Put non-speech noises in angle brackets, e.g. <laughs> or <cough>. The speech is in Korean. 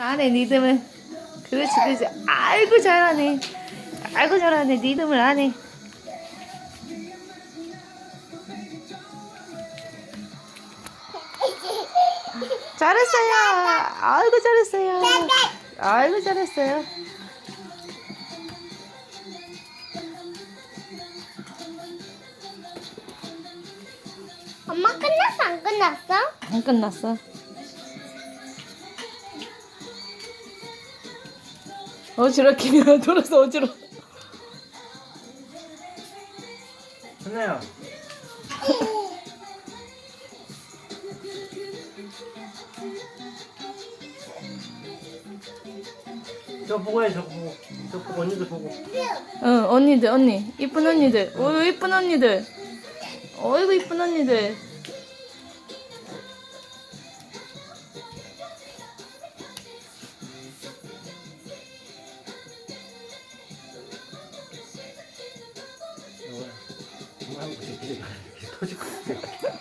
안해 리듬을 그렇지 그렇지. 아이고 잘하네. 아이고 잘하네. 리듬을 안해 잘했어요. 아이고 잘했어요. 아이고 잘했어요. 엄마 끝났어? 안 끝났어? 안 끝났어 어지럽게 <laughs> 돌아서 어지러 현아야 저 보고 해, 저 보고. 저 보고, 언니도 보고. 응 언니들 언니. 이쁜 언니들. 어이구 이쁜 언니들. 어이구 이쁜 언니들 閉じ込めて